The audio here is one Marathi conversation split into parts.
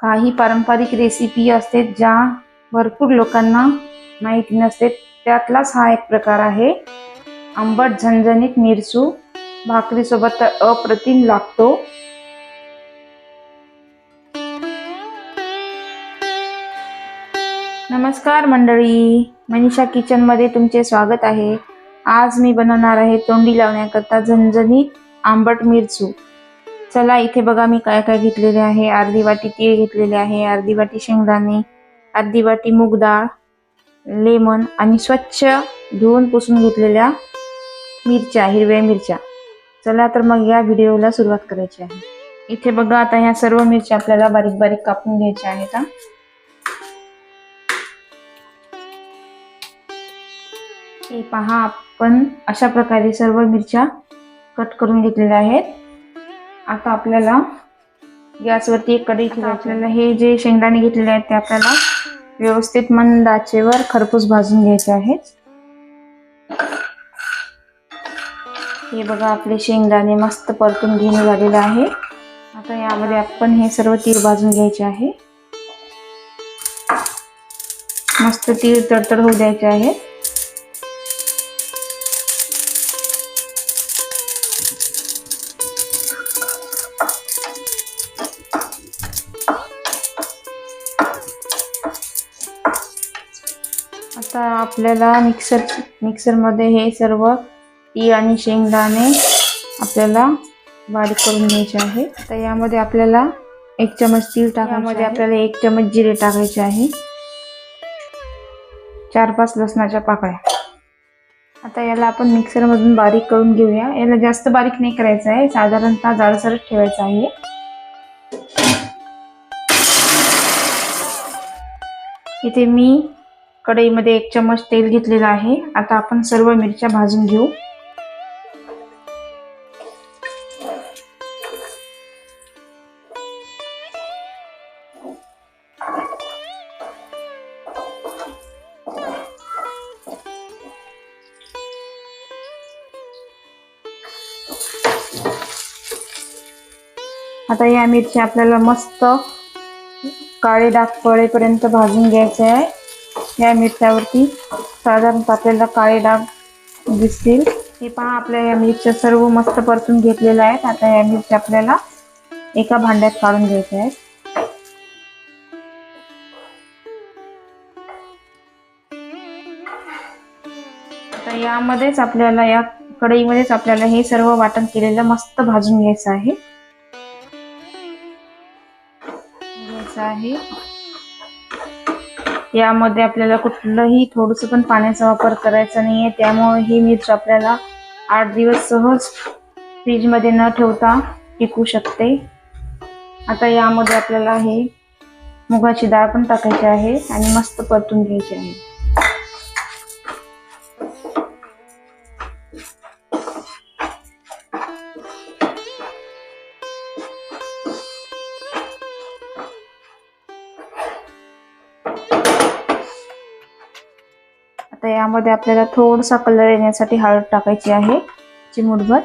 काही पारंपरिक रेसिपी असते ज्या भरपूर लोकांना माहिती नसते त्यातलाच हा एक प्रकार आहे. आंबट झणझणीत मिरचू भाकरीसोबत तर अप्रतिम लागतो. नमस्कार मंडळी मनीषा किचनमध्ये तुमचे स्वागत आहे. आज मी बनवणार आहे तोंडी लावण्याकरता झणझणीत आंबट मिरचू. चला इथे बघा मी काय काय घेतलेले आहे. अर्धी वाटी तीळ घेतलेले आहे अर्धी वाटी शेंगदाणे अर्धी वाटी मूग डाळ लेमन आणि स्वच्छ धुवून पुसून घेतलेल्या मिरच्या हिरव्या मिरच्या. चला तर मग या व्हिडिओला सुरुवात करायची आहे. इथे बघा आता ह्या सर्व मिरच्या आपल्याला बारीक बारीक कापून घ्यायच्या आहेत हे. पहा आपण अशा प्रकारे सर्व मिरच्या कट करून घेतलेल्या आहेत. आता आपल्याला गॅसवरती एक कढई आपल्याला हे जे शेंगदाणे घेतलेले आहेत ते आपल्याला व्यवस्थित मंद आचेवर खरपूस भाजून घ्यायचे आहेत. हे बघा आपले शेंगदाणे मस्त परतून घेणे झालेले आहे. आता यामध्ये आपण हे सर्व तीळ भाजून घ्यायचे आहे. मस्त तीळ तडतड होऊ द्यायचे आहेत आता आपल्याला मिक्सर मिक्सरमध्ये हे सर्व तीळ आणि शेंगदाणे आपल्याला बारीक करून घ्यायचे आहे. तर यामध्ये आपल्याला एक चमच तीळ टाकायमध्ये आपल्याला एक चमच जिरे टाकायचे आहे. चार पाच लसणाच्या पाकळ्या. आता याला आपण मिक्सरमधून बारीक करून घेऊया. याला जास्त बारीक नाही करायचं आहे. साधारणतः जाडसरच ठेवायचं आहे. इथे मी कढईमध्ये एक चमच तेल घेतलेलं आहे. आता आपण सर्व मिरच्या भाजून घेऊ. आता या मिरची आपल्याला मस्त काळे डाग पळेपर्यंत भाजून घ्यायचे आहे. या मिरच्यावरती साधारणतः आपल्याला काळे डाग दिसतील. हे पहा आपल्या या मिरच्या सर्व मस्त परतून घेतलेल्या आहेत. आता या मिरच्या आपल्याला एका भांड्यात काढून घ्यायच्या आहेत. आता यामध्येच आपल्याला या कढईमध्येच आपल्याला हे सर्व वाटण केलेलं मस्त भाजून घ्यायचं आहे. घ्यायचं आहे. यामध्ये आपल्याला कुठलंही थोडंसं पण पाण्याचा वापर करायचा नाही आहे त्यामुळे ही मिरची आपल्याला आठ दिवस सहज फ्रीजमध्ये न ठेवता टिकू शकते. आता यामध्ये आपल्याला हे मुगाची डाळ पण टाकायची आहे आणि मस्त परतून घ्यायची आहे. आता यामध्ये आपल्याला थोडासा कलर येण्यासाठी हळद टाकायची आहे चिमूटभर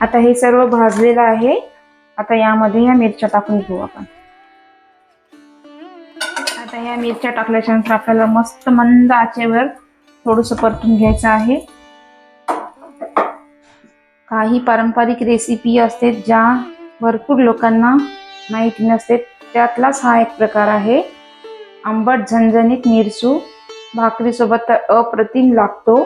आता हे सर्व भाजलेलं आहे. आता यामध्ये या मिरच्या टाकून घेऊ आपण. आता या मिरच्या टाकल्याच्या नंतर आपल्याला मस्त मंद आचेवर थोडस परतून घ्यायचं आहे. काही पारंपरिक रेसिपी असते ज्या भरपूर लोकांना माहिती नसते. त्यातलाच हा एक प्रकार आहे. आंबट झणझणीत मिरसू भाकरीसोबत तर अप्रतिम लागतो.